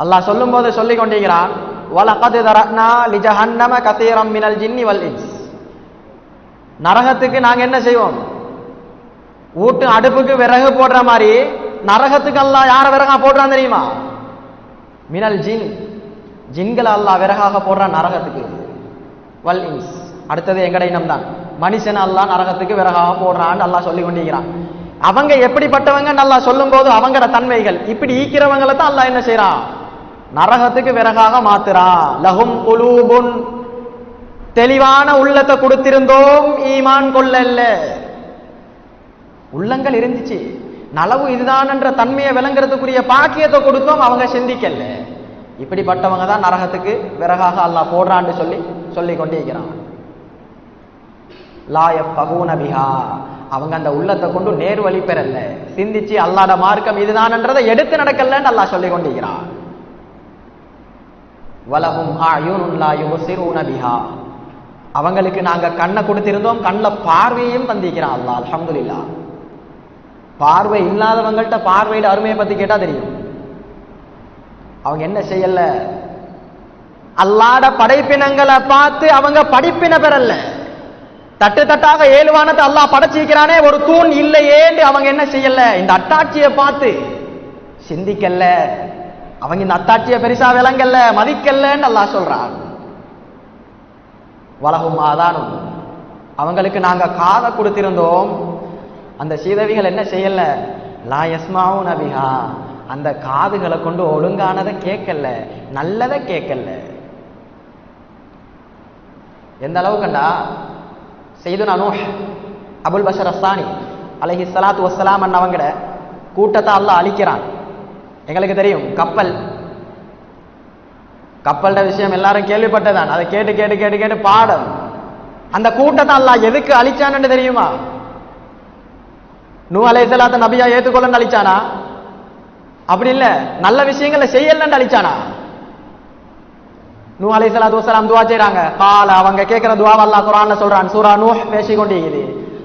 அல்லாஹ் சொல்லும் போது சொல்லிக் கொண்டிருக்கிறான் வலகது தரனா லிஜஹன்னம கதீரம் மினல் ஜின்னி வல் இன்ஸ். நரகத்துக்கு நாங்கள் என்ன செய்வோம்? ஊட்டு அடுப்புக்கு விறகு போடுற மாதிரி நரகத்துக்கு அல்லாஹ் யார விறகா போடுறான் தெரியுமா? மினல் ஜின். ஜின்களை அல்லாஹ் விறகாக போடுறான் நரகத்துக்கு. வல் இன்ஸ். அடுத்தது எங்கட இனம் தான் மனுஷன் அல்லாஹ் நரகத்துக்கு விறகாக போடுறான்னு அல்லாஹ் சொல்லி கொண்டிருக்கிறான். அவங்க எப்படிப்பட்டவங்க நல்லா சொல்லும் போது அவங்கட தன்மைகள் இப்படி ஈக்கிறவங்களை தான் அல்லாஹ் என்ன செய்யறான் நரகத்துக்கு விறகாக மாத்துறான். லகும் குலூபுன். தெளிவான உள்ளத்தை கொடுத்திருந்தோம் ஈமான் கொள்ளல்ல உள்ளங்கள் இருந்துச்சு. நலவு இதுதான் என்ற தன்மையை விளங்குறதுக்குரிய பாக்கியத்தை கொடுத்தோம் அவங்க சிந்திக்கல. இப்படிப்பட்டவங்க தான் நரகத்துக்கு விறகாக அல்லாஹ் போடுறான்னு சொல்லி சொல்லி கொண்டிருக்கிறான். லாயப் பகூன பிஹா. அவங்க அந்த உள்ளத்தை கொண்டு நேர் வழி பெறல. சிந்திச்சு அல்லாட மார்க்கம் இதுதான்ன்றதை எடுத்து நடக்கலன்னு அல்லாஹ் சொல்லி கொண்டிருக்கிறான். வலகும் ஆயுனுன் யுபசிரூன பிஹா. அவங்களுக்கு நாங்க கண்ணை கொடுத்திருந்தோம் கண்ணில் பார்வையும் தந்திக்கிறான் அல்லாஹ் அலமதுல்லா பார்வை இல்லாதவங்கள்ட்ட பார்வையிட அருமையை பத்தி கேட்டால் தெரியும். அவங்க என்ன செய்யல? அல்லாட படைப்பினங்களை பார்த்து அவங்க படிப்பின பெறல தட்டு தட்டாக ஏழுவானத்தை அல்லாஹ் படைச்சிக்கிறானே ஒரு தூண் இல்லையேண்டு அவங்க என்ன செய்யல? இந்த அட்டாட்சியை பார்த்து சிந்திக்கல. அவங்க இந்த அத்தாட்சியை பெருசா விளங்கல்ல மதிக்கல்லன்னு நல்லா சொல்றான். வளகும் ஆதானும். அவங்களுக்கு நாங்க காதை கொடுத்திருந்தோம். அந்த சீதவிகள் என்ன செய்யல? லா எஸ்மாவும் நபிஹா அந்த காதுகளை கொண்டு ஒழுங்கானதை கேட்கல நல்லதை கேட்கல. எந்த அளவுக்குண்டா? செய்து நானும் அபுல் பஷர் அஸ்தானி அலஹி சலாத்து வசலாம் அண்ணவங்கட கூட்டத்தை அல்ல அழிக்கிறான். எங்களுக்கு தெரியும் கப்பல். கப்பல்ட விஷயம் எல்லாரும் கேள்விப்பட்டதான் அதை கேட்டு கேட்டு கேட்டு கேட்டு பாடம். அந்த கூட்டத்தை அல்லா எதுக்கு அழிச்சான்னு தெரியுமா? நூ அலைஹிஸ்ஸலாத்த நபியா ஏத்துக்கொள்ளன்னு அழிச்சானா? அப்படி இல்ல. நல்ல விஷயங்களை செய்யலன்னு அழிச்சானா? நூ அலைஹிஸ்ஸலாத்து வஸலாம் துவா செய்றாங்க. கால அவங்க கேட்கிற துவா அல்லா குர்ஆன்ல சொல்றான். சூரா நூ பேசி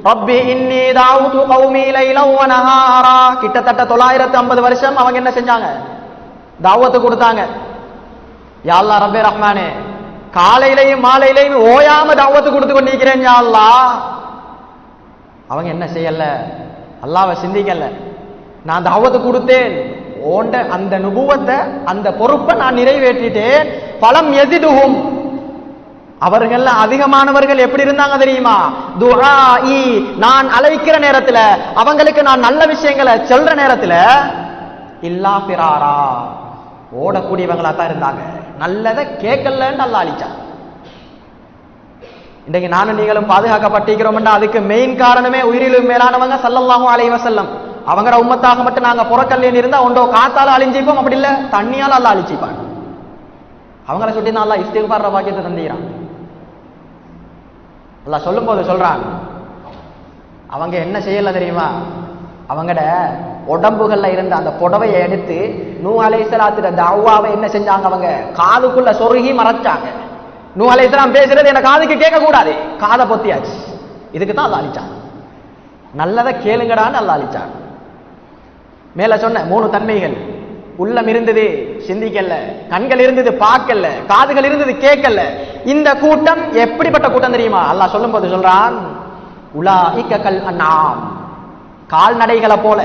கொண்டிருக்குது ரப்பி இன்னி தாவுது கௌமி லைலன் நஹாரா. கிட்டத்தட்ட 950 வருஷம் அவங்க என்ன செஞ்சாங்க? தாவத்து கொடுத்தாங்க. யாழ்லா அல்லாஹ் ரப்பே ரஹ்மானே காலையிலையும் மாலையிலையும் ஓயாம தாவத்து கொடுத்து கொண்டிருக்கிறேன் யாழ்லா அவங்க என்ன செய்யல? அல்லாவை சிந்திக்கல. நான் தாவத்து கொடுத்தேன். ஓண்ட அந்த நுபுவத்தை அந்த பொறுப்பை நான் நிறைவேற்றிட்டேன். பலம் எதிடுகும் அவர்கள் அதிகமானவர்கள் எப்படி இருந்தாங்க தெரியுமா? துஆஇ நான் அழைக்கிற நேரத்துல அவங்களுக்கு நான் நல்ல விஷயங்களை சொல்ற நேரத்துல இல்லா பிராரா ஓடக்கூடியவங்களா தான் இருந்தாங்க. நல்லதை கேட்கலன்னு நல்லா அழிச்சான். இன்றைக்கு நானும் நீங்களும் பாதுகாக்கப்பட்டிருக்கிறோம்னா அதுக்கு மெயின் காரணமே உயிரிலும் மேலானவங்க சல்லல்லாஹும் அலைஹி செல்லம் அவங்கள உம்மத்தாக மட்டும் நாங்க புறக்கல்லின்னு இருந்தா ஒன்றோ காத்தால அழிஞ்சிப்போம்? அப்படி இல்ல. தண்ணியால அல்ல அழிச்சிப்பான் அவங்கள சுட்டி நல்லா அல்லாஹ் இஸ்திக்பார் பாக்கியத்தை தந்திக்கிறான். அல்லாஹ் சொல்லும்போது சொல்றான். அவங்க என்ன செய்யல தெரியுமா? அவங்கட உடம்புகள்ல இருந்த அந்த புடவையை எடுத்து நூ அலைசலாத்துட தவாவை என்ன செஞ்சாங்க அவங்க? காதுக்குள்ள சொருகி மறைச்சாங்க. நூ அலைசலாம் பேசுறது என்ன காதுக்கு கேட்க கூடாது காதை பொத்தியாச்சு. இதுக்கு தான் அல்ல அழிச்சான். நல்லதை கேளுங்கடான்னு அல்ல அழிச்சான். மேல சொன்ன மூணு தன்மைகள். உள்ளம் இருந்தது சிந்திக்கல. கண்கள் இருந்தது பார்க்கல. காதுகள் இருந்தது கேட்கல. இந்த கூட்டம் எப்படிப்பட்ட கூட்டம் தெரியுமா? அல்லாஹ் சொல்லும் போது சொல்றான் உலா இக்கல் அண்ணாம் கால்நடைகளை போல.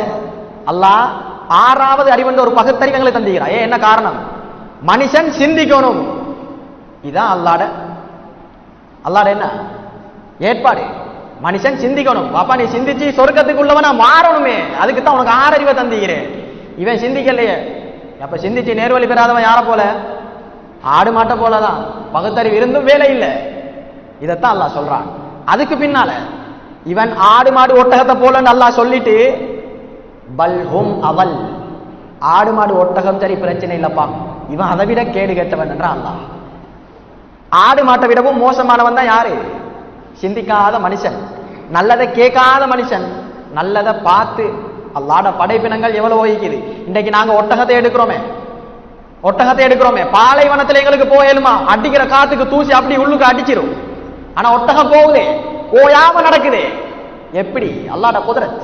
அல்லாஹ் ஆறாவது அறிவென்ற ஒரு பகுத்தறிவங்களை தந்துகிறான் ஏன் என்ன காரணம்? மனுஷன் சிந்திக்கணும். இதான் அல்லாட அல்லாட என்ன? ஏற்பாடு. மனுஷன் சிந்திக்கணும். பாப்பா நீ சிந்திச்சு சொர்க்கத்துக்குள்ளவனா மாறணுமே. அதுக்கு தான் உனக்கு ஆறறிவை தந்துகிறேன் இவன் சிந்திக்கலையே. அப்ப சிந்திச்சு நேர்வழி பெறாதவன் யார போல? ஆடு மாட்ட போலதான். பகுத்தறிவு இருந்தும் வேலை இல்லை. இதைத்தான் அல்லாஹ் சொல்றான். அதுக்கு பின்னால இவன் ஆடு மாடு ஒட்டகத்தை போல நல்லா சொல்லிட்டு பல்ஹும் அவல். ஆடு மாடு ஒட்டகம் சரி பிரச்சனை இல்லப்பா. இவன் அதை விட கேடு கேட்டவன் என்றான் அல்லாஹ். ஆடு மாட்டை விடவும் மோசமானவன் தான் யாரு? சிந்திக்காத மனுஷன். நல்லதை கேட்காத மனுஷன். நல்லதை பார்த்து அல்லாட படைப்பினங்கள் எவ்வளவு வகிக்குது? இன்றைக்கு நாங்க ஒட்டகத்தை எடுக்கிறோமே. ஒட்டகத்தை எடுக்கிறோமே. பாலைவனத்தில் எங்களுக்கு போயலுமா? அடிக்கிற காத்துக்கு தூசி அப்படி உள்ளுக்கு அடிச்சிரும். ஆனா ஒட்டகம் போகுதே. ஓயாம நடக்குதே. எப்படி? அல்லாட குதிரத்.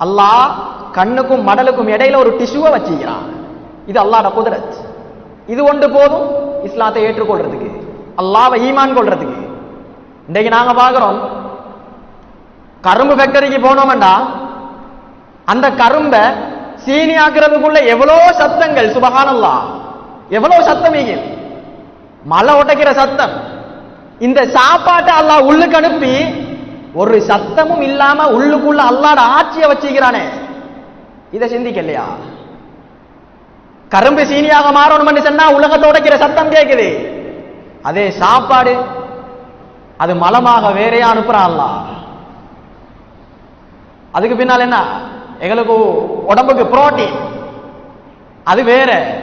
அல்லாஹ் கண்ணுக்கும் மடலுக்கும் இடையில ஒரு டிஷ்யூவை வச்சுக்கிறான். இது அல்லாட குதிரத். இது ஒன்று போதும்? இஸ்லாத்தை ஏற்றுக்கொள்றதுக்கு. அல்லாவை ஈமான் கொள்றதுக்கு. இன்றைக்கு நாங்க பாக்குறோம் கரும்பு ஃபேக்டரிக்கு போனோம்டா. அந்த கரும்பை சீனி ஆக்குறதுக்குள்ள எவ்வளோ சத்தங்கள் சுபகானல்லா. எவ்வளோ சத்தம் இங்கே? மலை உடைக்கிற சத்தம். இந்த சாப்பாட்டை அல்லாஹ் உள்ளுக்கு அனுப்பி ஒரு சத்தமும் இல்லாம உள்ளுக்குள்ள அல்லாட ஆட்சியை வச்சுக்கிறானே. இதை சிந்திக்கலையா? கரும்பு சீனியாக மாறணும் சொன்னா உலகத்தை உடைக்கிற சத்தம் கேட்குது அதே சாப்பாடு அது மலமாக வேறையா அனுப்புறான் அல்லா அதுக்கு பின்னால் என்ன? எங்களுக்கு உடம்புக்கு புரோட்டீன். அது வேற.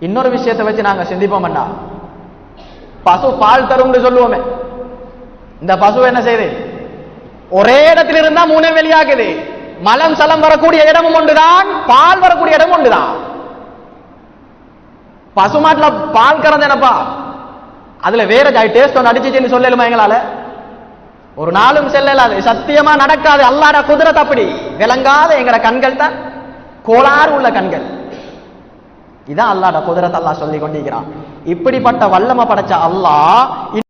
இன்னொரு விஷயத்தை வச்சு நாங்க சிந்திப்போம்டா பசு பால் தரும்னு சொல்லுவோமே. இந்த பசு என்ன செய்யுது? ஒரே இடத்துல இருந்தா மூணே வெளியாகுது. மலம் சலம் வரக்கூடிய இடமும் ஒன்றுதான் பால் வரக்கூடிய இடமும் ஒன்றுதான். பசுமாட்டில் பால் கறந்து என்னப்பா? அதுல வேற டேஸ்ட் ஒன்று அடிச்சுச்சுன்னு சொல்லலுமா எங்களால? ஒரு நாளும் செல்லலாது சத்தியமா நடக்காது. அல்லாட குதிரத் அப்படி. விளங்காத எங்கட கண்கள் தான் கோளாறு உள்ள கண்கள். இதான் அல்லாட குதிரத் அல்லாஹ் சொல்லி கொண்டிருக்கிறான். இப்படிப்பட்ட வல்லமை படைச்ச அல்லாஹ்